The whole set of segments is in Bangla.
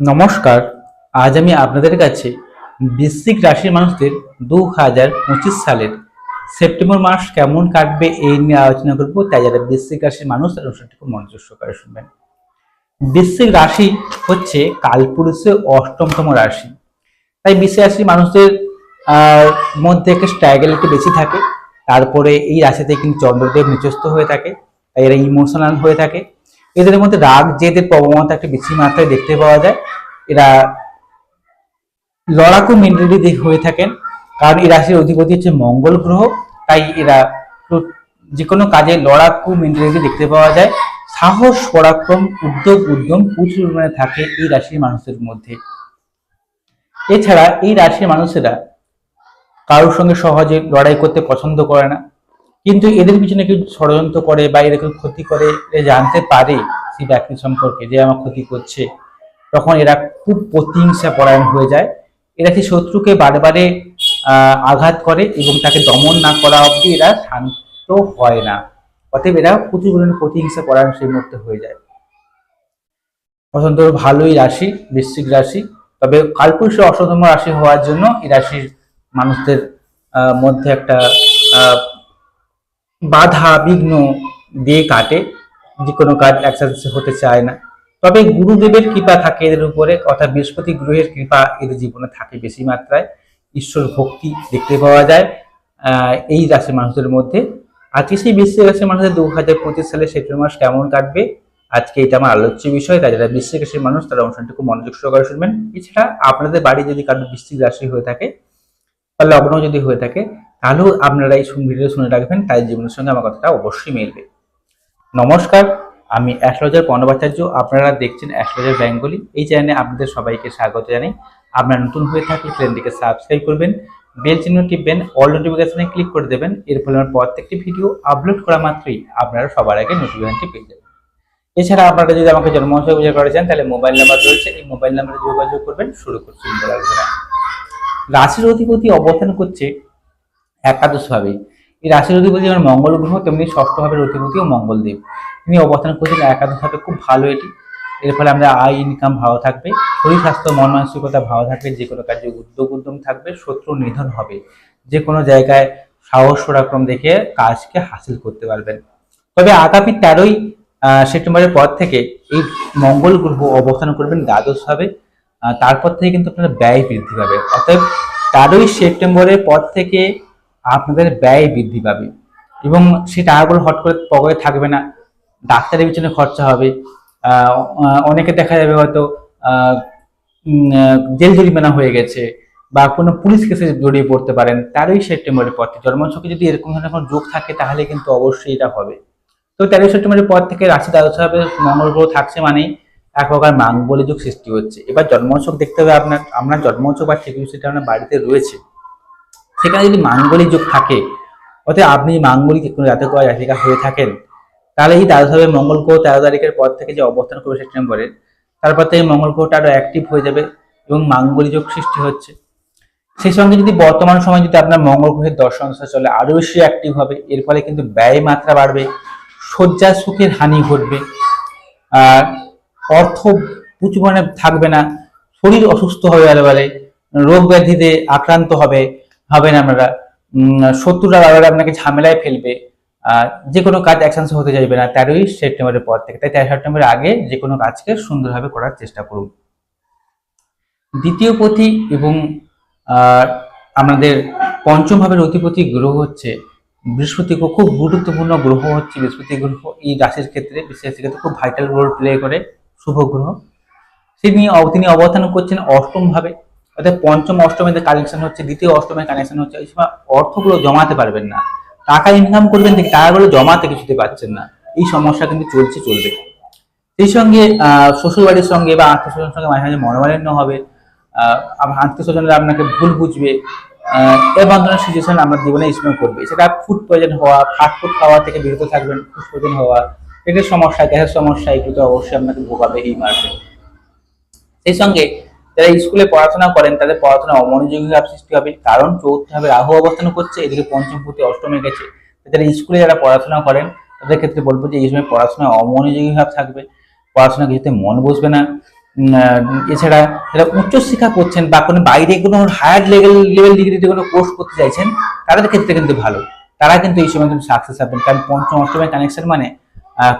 নমস্কার, আজ আমি আপনাদের কাছে বৃশ্চিক রাশির মানুষদের দু হাজার পঁচিশ সালের সেপ্টেম্বর মাস কেমন কাটবে এই নিয়ে আলোচনা করব। তাই যারা বৃশ্চিক রাশির মানুষ, তারা অনুষ্ঠানটিকে মনোযোগ সহকারে শুনবেন। বৃশ্চিক রাশি হচ্ছে কালপুরুষের অষ্টমতম রাশি। তাই বৃশ্চিক রাশির মানুষদের মধ্যে একটা স্ট্রাগল একটু বেশি থাকে। তারপরে এই রাশিতে কিন্তু চন্দ্রদেব নিচস্থ হয়ে থাকে। তাই এরা ইমোশনাল হয়ে থাকে। এদের মধ্যে রাগ, জেদের প্রবণতা একটা বেশি মাত্রায় দেখতে পাওয়া যায়। এরা লড়াকু মেন্টালিটি হয়ে থাকেন, কারণ এই রাশির অধিপতি হচ্ছে মঙ্গল গ্রহ, তাই এরা যে কোনো কাজে লড়াকু মেন্টালিটি দেখতে পাওয়া যায়। সাহস, পরাক্রম, উদ্যোগ, উদ্যম প্রচুর পরিমাণে থাকে এই রাশির মানুষের মধ্যে। এছাড়া এই রাশির মানুষেরা কারোর সঙ্গে সহজে লড়াই করতে পছন্দ করে না। কিন্তু এদের পিছনে কেউ ষড়যন্ত্র করে বা এদের কেউ ক্ষতি করে জানতে পারে সেই ব্যক্তি সম্পর্কে যে আমার ক্ষতি করছে। তখন এরা খুব প্রতিহিংসা পরায়ণ হয়ে যায়। এরা সেই শত্রুকে বারে আঘাত করে এবং তাকে দমন না করা অবধি এরা শান্ত হয় না। অতএব এরা প্রচুর পরিমাণে প্রতিহিংসা পরায়ণ সেই মুহূর্তে হয়ে যায়। পছন্দ ভালোই রাশি, বৃশ্চিক রাশি। তবে কালপুরুষের অষ্টতম রাশি হওয়ার জন্য এই রাশির মানুষদের মধ্যে একটা বাধা বিঘ্ন দিয়ে কাটে, যে কোনো কাজ একসাথে হতে চায় না। তবে গুরুদেবের কৃপা থাকে এদের উপরে, অর্থাৎ বৃহস্পতি গ্রহের কৃপা এদের জীবনে থাকে বেশি মাত্রায়। ঈশ্বর ভক্তি দেখতে পাওয়া যায় এই রাশির মানুষদের মধ্যে। আজকে সেই বৃশ্চিক রাশির মানুষদের দু হাজার পঁচিশ সালে সেপ্টেম্বর মাস কেমন কাটবে? আজকে এটা আমার আলোচ্য বিষয়, তাই যারা বৃশ্চিক রাশির মানুষ, তারা অনুষ্ঠানটি খুব মনোযোগ সহকারে শুনবেন। এছাড়া আপনাদের বাড়ি যদি কারও বৃশ্চিক রাশি হয়ে থাকে বা লগ্ন যদি হয়ে থাকে তাহলেও আপনারা এই ভিডিও শুনে রাখবেন, তাই জীবনের সঙ্গে আমার কথাটা অবশ্যই মিলবে। নমস্কার, আমি অ্যাস্ট্রোলজার পর্ণবাচার্য, আপনারা দেখছেন অ্যাস্ট্রোলজার বেঙ্গলি। এই চ্যানেলে আপনাদের সবাইকে স্বাগত জানাই। আপনারা নতুন হয়ে থাকলে চ্যানেলটিকে সাবস্ক্রাইব করবেন, বেল চিহ্ন টিপবেন, অল নোটিফিকেশনে ক্লিক করে দেবেন, এর ফলে আমার প্রত্যেকটি ভিডিও আপলোড করা মাত্রই আপনারা সবার আগে নোটিফিকেশনটি পেয়ে যাবেন। এছাড়া আপনারা যদি আমাকে জন্মোৎসব পূজা করা চান, তাহলে মোবাইল নাম্বার রয়েছে। এই মোবাইল নাম্বারে যোগাযোগ করবেন, শুরু করছি রাশির অধিপতি অবস্থান করছে একাদশ ভাবে। এই রাশির অধিপতি যেমন মঙ্গল গ্রহ তেমনি ষষ্ঠ ভাবের অধিপতিও মঙ্গলদেব। তিনি অবস্থান করছেন একাদশ ভাবে খুব ভালো এটি। এর ফলে আমরা আয় ইনকাম ভালো থাকবে শরীর স্বাস্থ্য মন মানসিকতা ভালো থাকবে যে কোনো কাজে উদ্যোগ উদ্যম থাকবে শত্রু নিধন হবে। যে কোনো জায়গায় সাহস পরাক্রম দেখে কাজকে হাসিল করতে পারবেন। তবে আগামী তেরোই সেপ্টেম্বরের পর থেকে এই মঙ্গল গ্রহ অবস্থান করবেন দ্বাদশ ভাবে। আহ, তারপর থেকে কিন্তু আপনার ব্যয় বৃদ্ধি পাবে। অতএব তেরোই সেপ্টেম্বরের পর থেকে আপনাদের ব্যয় বৃদ্ধি পাবে। এবং সেই টাকাগুলো হট করে পকেটে থাকবে না। ডাক্তারের পিছনে খরচা হবে। অনেকে দেখা যাবে হয়তো জেল জরিমানা হয়ে গেছে বা কোনো পুলিশ কেসে জড়িয়ে পড়তে পারেন, তেরোই সেপ্টেম্বরের পর থেকে। জন্মছকে যদি এরকম ধরনের কোনো যোগ থাকে, তাহলে কিন্তু অবশ্যই এটা হবে। তো তেরোই সেপ্টেম্বরের পর থেকে রাশি দ্বাদশ ভাবে মঙ্গল গ্রহ থাকছে মানেই এক প্রকার মাঙ্গলিক যুগ সৃষ্টি হচ্ছে। এবার জন্মছক দেখতে হবে আপনার। আপনার জন্মছক বা ঠিক সেটা আপনার বাড়িতে রয়েছে। সেখানে যদি মাঙ্গলিক যোগ থাকে অর্থাৎ আপনি মাঙ্গলিক কোনো জাতক জাতিকা হয়ে থাকেন, তাহলে এই দ্বাদশ মঙ্গল গ্রহ তেরো তারিখের পর থেকে যে অবস্থান করবে সেপ্টেম্বরে তারপর থেকে মঙ্গল গ্রহটা আরও অ্যাক্টিভ হয়ে যাবে এবং মাঙ্গলিক যোগ সৃষ্টি হচ্ছে। সেই সঙ্গে যদি বর্তমান সময় যদি আপনার মঙ্গল গ্রহের দর্শন চলে আরও বেশি অ্যাক্টিভ হবে। এর ফলে কিন্তু ব্যয় মাত্রা বাড়বে, শয্যা সুখের হানি ঘটবে, আর অর্থ প্রচুর পরিমাণে থাকবে না, শরীর অসুস্থ হবে বারে রোগ ব্যাধিতে আক্রান্ত হবে হবেন আপনারা শত্রুরা বারবার আপনাকে ঝামেলায় ফেলবে যে কোনো কাজ একসাথে হতে চাইবে না, তেরোই সেপ্টেম্বরের পর থেকে। তাই তেরো সেপ্টেম্বরের আগে যে কোনো কাজকে সুন্দরভাবে করার চেষ্টা করুন। দ্বিতীয় পথি এবং আমাদের পঞ্চম ভাবের অধিপতি গ্রহ হচ্ছে বৃহস্পতি খুব গুরুত্বপূর্ণ গ্রহ হচ্ছে বৃহস্পতি গ্রহ। এই রাশির ক্ষেত্রে, বিশেষ ক্ষেত্রে খুব ভাইটাল রোল প্লে করে, শুভ গ্রহ। তিনি তিনি অবস্থান করছেন অষ্টম ভাবে। অর্থাৎ পঞ্চম অষ্টমের কানেকশন হচ্ছে, দ্বিতীয় অষ্টমের কানেকশন হচ্ছে, এই সময় অর্থগুলো জমাতে পারবেন না। টাকা ইনকাম করবেন ঠিক টাকাগুলো জমাতে কিছুতে পারছেন না। এই সমস্যা কিন্তু চলছে, চলবে। সেই সঙ্গে আহ শ্বশুর সঙ্গে বা আত্মীয় স্বজনের সঙ্গে মাঝে মাঝে মনোমালিন্য হবে। আত্মীয় স্বজনরা আপনাকে ভুল বুঝবে। এই ধরনের সিচুয়েশন আমার জীবনে এই সময় করবে। সেটা ফুড পয়জন হওয়া ফাস্ট ফুড খাওয়া থেকে বিরত থাকবেন ফুড পয়জন হওয়া। পেটের সমস্যা, গ্যাসের সমস্যা এগুলো তো অবশ্যই আপনাকে ভোগাবে এই মাসে। সেই সঙ্গে যারা স্কুলে পড়াশোনা করেন, তাদের পড়াশোনা অমনোযোগী ভাব সৃষ্টি হবে। কারণ চৌথ ভাবে রাহু অবস্থান করছে, এদিকে পঞ্চম প্রতি অষ্টমে গেছে। যারা স্কুলে যারা পড়াশোনা করেন, তাদের ক্ষেত্রে বলব যে এই সময় পড়াশোনায় অমনোযোগী ভাব থাকবে। পড়াশোনা কিছুতে মন বসবে না। এছাড়া যারা উচ্চশিক্ষা করছেন বা কোনো বাইরে কোনো হায়ার লেভেল লেভেল ডিগ্রিতে কোনো কোর্স করতে চাইছেন, তাদের ক্ষেত্রে কিন্তু ভালো। তারা কিন্তু এই সময় কিন্তু সাকসেস হবেন কারণ পঞ্চম অষ্টমের কানেকশন মানে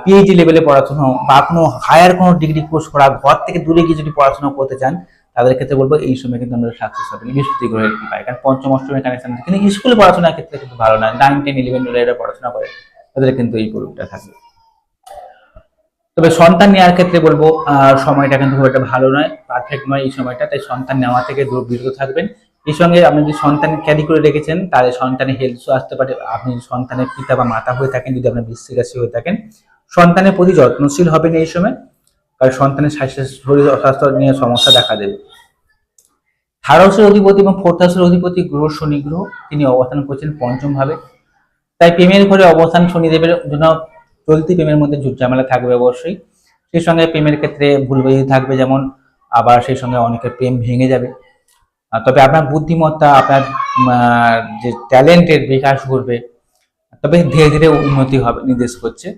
পিএইচডি লেভেলে পড়াশোনা বা কোনো হায়ার কোনো ডিগ্রি কোর্স করা ঘর থেকে দূরে গিয়ে যদি পড়াশোনা করতে চান তাদের ক্ষেত্রে বলব এই সময় কিন্তু আমরা সাকসেস হবেন বৃহস্পতি গ্রহের কৃপায় কারণ পঞ্চম অষ্টমের কানেকশন কিন্তু স্কুলে পড়াশোনার ক্ষেত্রে কিন্তু ভালো না। নাইন টেন ইলেভেন এরা পড়াশোনা করে, তাদের কিন্তু এই প্রবলেমটা থাকবে তবে সন্তান নেওয়ার ক্ষেত্রে বলব সময়টা কিন্তু খুব একটা ভালো নয় পারফেক্ট নয় এই সময়টা। তাই সন্তান নেওয়া থেকে দূর, বিরত থাকবেন। এই সঙ্গে আপনি যদি সন্তান ক্যারি করে রেখেছেন, তাহলে সন্তানের হেলথ আসতে পারে। আপনি সন্তানের পিতা বা মাতা হয়ে থাকেন, যদি আপনার বৃশ্চিক রাশি হয়ে থাকেন, সন্তানের প্রতি যত্নশীল হবেন এই সময়। কারণ সন্তানের স্বাস্থ্য শরীর অস্বাস্থ্য নিয়ে সমস্যা দেখা দেবে। থার্ড হাউসের অধিপতি এবং ফোর্থ হাউসের অধিপতি গ্রহ শনি গ্রহ, তিনি অবস্থান করছেন পঞ্চম ভাবে তাই প্রেমের ঘরে অবস্থান শনিদেবের জন্য চলতি প্রেমের মধ্যে ঝুট ঝামেলা থাকবে অবশ্যই। সেই সঙ্গে প্রেমের ক্ষেত্রে ভুলবাজি থাকবে, যেমন আবার সেই সঙ্গে অনেকের প্রেম ভেঙে যাবে। তবে আপনার বুদ্ধিমত্তা, আপনার যে ট্যালেন্টের বিকাশ ঘটবে, তবে ধীরে ধীরে উন্নতি হবে নির্দেশ করছে।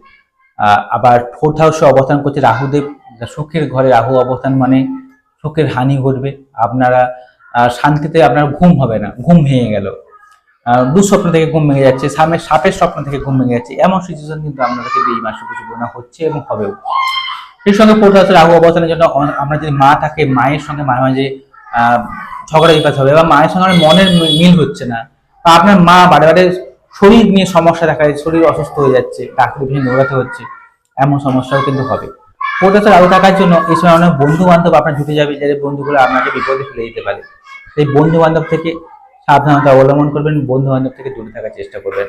আবার ফোর্থ হাউসে অবস্থান করছে রাহুদেব। সুখের ঘরে রাহু অবস্থান মানে সুখের হানি ঘটবে। আপনারা শান্তিতে আপনার ঘুম হবে না, ঘুম ভেঙে গেল। দুঃস্বপ্ন থেকে ঘুম ভেঙে যাচ্ছে, সামনে সাপের স্বপ্ন থেকে ঘুম ভেঙে যাচ্ছে। এমন সিচুয়েশন কিন্তু আপনাদেরকে এই মাসে কিছু বোনা হচ্ছে এবং হবেও। সেই সঙ্গে ফোর্থ হাউসের রাহু অবস্থানের জন্য আমরা যদি মা থাকে, মায়ের সঙ্গে মাঝে মাঝে ঝগড়া বিপাত হবে বা মায়ের সঙ্গে মনের মিল হচ্ছে না, বা আপনার মা বারে বারে শরীর নিয়ে সমস্যা দেখা যাচ্ছে শরীর অসুস্থ হয়ে যাচ্ছে ডাক্তার ভেঙে দৌড়াতে হচ্ছে, এমন সমস্যাও কিন্তু হবে। ফোর্থ হাউসের রাহু থাকার জন্য এই সময় অনেক বন্ধু বান্ধব আপনার জুটে যাবে, যাদের বন্ধুগুলো আপনাকে বিপদে ফেলে দিতে পারে। সেই বন্ধু বান্ধব থেকে সাবধানতা অবলম্বন করবেন বন্ধু বান্ধব থেকে দূরে থাকার চেষ্টা করবেন।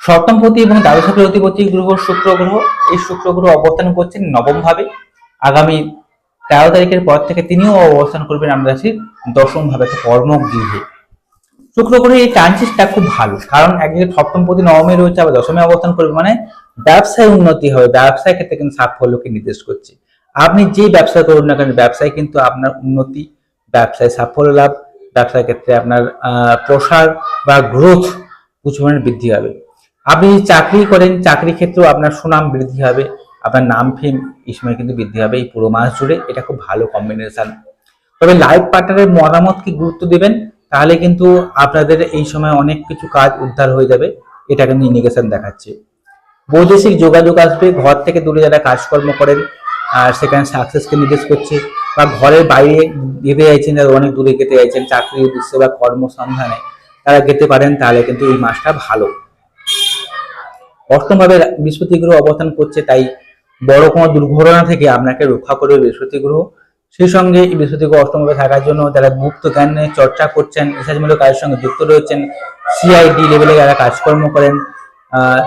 সপ্তমপতি এবং দ্বাদশপতি অধিপতি গ্রহ শুক্র গ্রহ। এই শুক্র গ্রহ অবস্থান করছেন নবম ভাবে আগামী তেরো তারিখের পর থেকে তিনিও অবস্থান করবেন আমরা আছি দশম ভাবে কর্মগৃহে। শুক্র গ্রহের এই ট্রানজিটটা খুব ভালো, কারণ একদিকে সপ্তমপতি নবমে রয়েছে, আবার দশমে অবস্থান করবে মানে ব্যবসায় উন্নতি হবে, ব্যবসায় ক্ষেত্রে কিন্তু সাফল্যকে নির্দেশ করছে। আপনি যে ব্যবসা করুন না কেন, ব্যবসায় কিন্তু আপনার উন্নতি, ব্যবসায় সাফল্য লাভ, ব্যবসার ক্ষেত্রে আপনার প্রসার বা গ্রোথ পরিমাণে বৃদ্ধি হবে। আপনি যদি চাকরি করেন চাকরি ক্ষেত্রেও আপনার সুনাম বৃদ্ধি হবে, আপনার নাম ফেম এই সময় কিন্তু বৃদ্ধি হবে এই পুরো মাস জুড়ে। এটা খুব ভালো কম্বিনেশন তবে লাইফ পার্টনারের মতামতকে গুরুত্ব দেবেন? তাহলে কিন্তু আপনাদের এই সময় অনেক কিছু কাজ উদ্ধার হয়ে যাবে। এটা কিন্তু ইন্ডিকেশন দেখাচ্ছে। বৈদেশিক যোগাযোগ আসবে, ঘর থেকে দূরে যারা কাজকর্ম করেন আর সেখানে সাকসেসকে নির্দেশ করছে। বা ঘরের বাইরে ভেবে চাইছেন যারা অনেক দূরে যেতে চাইছেন চাকরির উদ্দেশ্যে বা কর্মসন্ধানে তারা যেতে পারেন, তাহলে কিন্তু এই মাসটা ভালো। অষ্টম ভাবে বৃহস্পতি গ্রহ অবস্থান করছে, তাই বড় কোনো দুর্ঘটনা থেকে আপনাকে রক্ষা করবে বৃহস্পতি গ্রহ। সেই সঙ্গে এই বৃহস্পতি গ্রহ অষ্টম ভাবে থাকার জন্য যারা গুপ্ত জ্ঞান নিয়ে চর্চা করছেন রিসার্চমূলক কাজের সঙ্গে যুক্ত রয়েছেন সিআইডি লেভেলে যারা কাজকর্ম করেন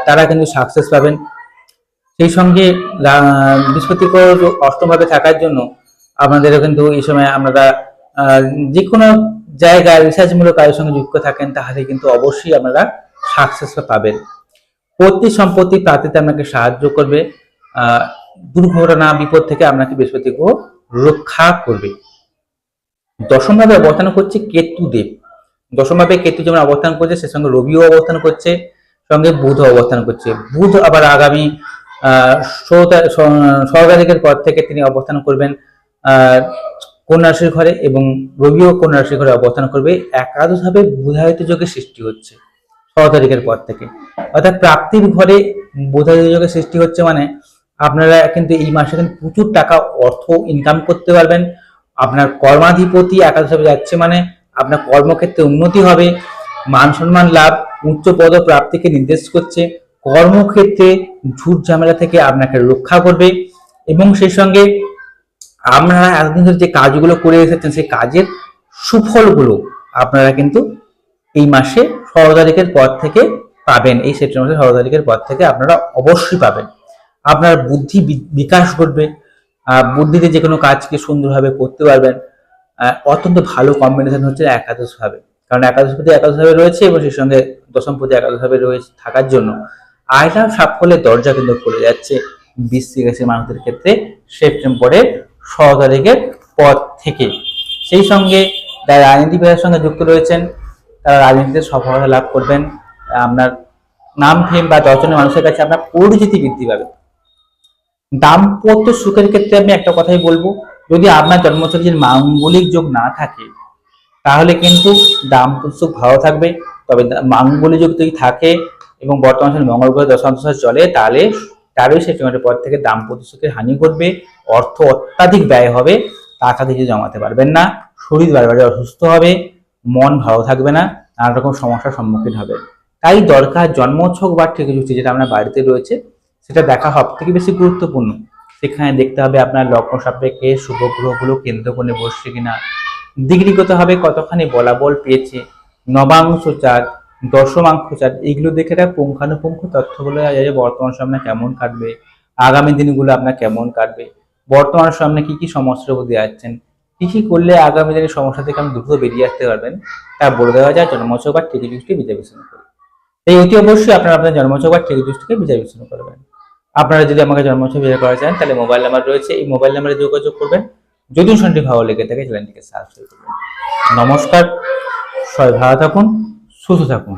তারা কিন্তু সাকসেস পাবেন। সেই সঙ্গে রা- বৃহস্পতি গ্রহ অষ্টম ভাবে থাকার জন্য আপনাদেরও কিন্তু এই সময় আপনারা যে কোনো জায়গায় রিসার্চমূলক কাজের সঙ্গে যুক্ত থাকেন, তাহলে কিন্তু অবশ্যই আপনারা সাকসেস পাবেন। পৈতৃক সম্পত্তি প্রাপ্তিতে আপনাকে সাহায্য করবে দুর্ঘটনা, বিপদ থেকে আপনাকে বৃহস্পতি গ্রহ রক্ষা করবে। দশমভাবে অবস্থান করছে কেতু দেব দশম ভাবে কেতু যেমন অবস্থান করছে সে সঙ্গে রবিও অবস্থান করছে, সঙ্গে বুধ অবস্থান করছে। বুধ আবার আগামী তারিখের পর থেকে তিনি অবস্থান করবেন, আহ কন্যা রাশির ঘরে এবং রবিও কন্যা রাশির ঘরে অবস্থান করবে। একাদশ ভাবে বুধায়িত যোগের সৃষ্টি হচ্ছে ষোলো তারিখের পর থেকে। অর্থাৎ প্রাপ্তির ঘরে বুধায়িত যোগের সৃষ্টি হচ্ছে মানে আপনারা কিন্তু এই মাসে কিন্তু প্রচুর টাকা অর্থ ইনকাম করতে পারবেন। আপনার কর্মাধিপতি একাদশ ভাবে যাচ্ছে মানে আপনার কর্মক্ষেত্রে উন্নতি হবে, মান সম্মান লাভ, উচ্চ পদ প্রাপ্তিকে নির্দেশ করছে। কর্মক্ষেত্রে ঝুট ঝামেলা থেকে আপনাকে রক্ষা করবে এবং সেই সঙ্গে আপনারা এতদিন ধরে যে কাজগুলো করে এসেছেন, সেই কাজের সুফলগুলো আপনারা কিন্তু এই মাসে ষোলো তারিখের পর থেকে পাবেন। এই সেপ্টেম্বর মাসের ষোলো তারিখের পর থেকে আপনারা অবশ্যই পাবেন। আপনার বুদ্ধি বিকাশ ঘটবে। বুদ্ধিতে যে কোনো কাজকে সুন্দরভাবে করতে পারবেন। অত্যন্ত ভালো কম্বিনেশন হচ্ছে একাদশ ভাবে। কারণ একাদশ পতি একাদশ রয়েছে এবং সেই সঙ্গে দশম পতি একাদশ রয়েছে থাকার জন্য। আয়টা সাফল্যের দরজা কিন্তু খুলে যাচ্ছে। বৃশ্চিক রাশির মানুষদের ক্ষেত্রে, সেপ্টেম্বরের ষোলো তারিখের পর থেকে। সেই সঙ্গে যারা রাজনীতি সঙ্গে যুক্ত রয়েছেন, তারা রাজনীতিতে সফলতা লাভ করবেন। আপনার নাম, ফেম বা দশজনের মানুষের কাছে আপনার পরিচিতি বৃদ্ধি পাবে। দাম্পত্য সুখের ক্ষেত্রে আমি একটা কথাই বলব, যদি আপনার জন্মচক্রের মাঙ্গলিক যোগ না থাকে, তাহলে কিন্তু দাম্পত্য সুখ ভালো থাকবে। তবে মাঙ্গলিক যোগ যদি থাকে এবং বর্তমান সময়ে মঙ্গল গ্রহ দশাংশ চলে, তাহলে তেরোই সেপ্টেম্বরের পর থেকে দাম্পত্য সুখের হানি ঘটবে, অর্থ অত্যাধিক ব্যয় হবে টাকা দিয়ে জমাতে পারবেন না, শরীর বারবার অসুস্থ হবে, মন ভালো থাকবে না নানা রকম সমস্যার সম্মুখীন হবে। তাই দরকার জন্মছক বা ঠিকযুক্তি যেটা আপনার বাড়িতে রয়েছে, সেটা দেখা সব থেকে বেশি গুরুত্বপূর্ণ। সেখানে দেখতে হবে আপনার লগ্ন সাপেক্ষে শুভ গ্রহগুলো কেন্দ্র করে বসছে কিনা। ডিগ্রিগতভাবে কতখানি বলাবল পেয়েছে, নবাংশ চাঁদ দশমাংশ চাঁদ এগুলো দেখে একটা পুঙ্খানুপুঙ্খ তথ্য বলে দেওয়া যায় যে বর্তমান সামনে কেমন কাটবে, আগামী দিনগুলো আপনার কেমন কাটবে, বর্তমান সামনে কি কি সমস্যার মধ্যে যাচ্ছেন, কি কি করলে আগামী দিনের সমস্যা থেকে আপনি দ্রুত বেরিয়ে আসতে পারবেন, তা বলে দেওয়া যায় জন্মছক বা টিকি দৃষ্টি বিচার বিশ্লেষণ করে। তাই অতি অবশ্যই আপনারা আপনার জন্মছক বা টিকি দৃষ্টিকে বিচার বিশ্লেষণ করবেন। আপনারা যদি আমাকে জন্মছক বিচার করা চান, তাহলে মোবাইল নাম্বার রয়েছে, এই মোবাইল নাম্বারে যোগাযোগ করবেন। যদি শুনটি ভালো লেগে থাকে, চ্যানেলটিকে সাবস্ক্রাইব করবেন। নমস্কার, সবাই ভালো থাকুন। সুস্থ থাকুন।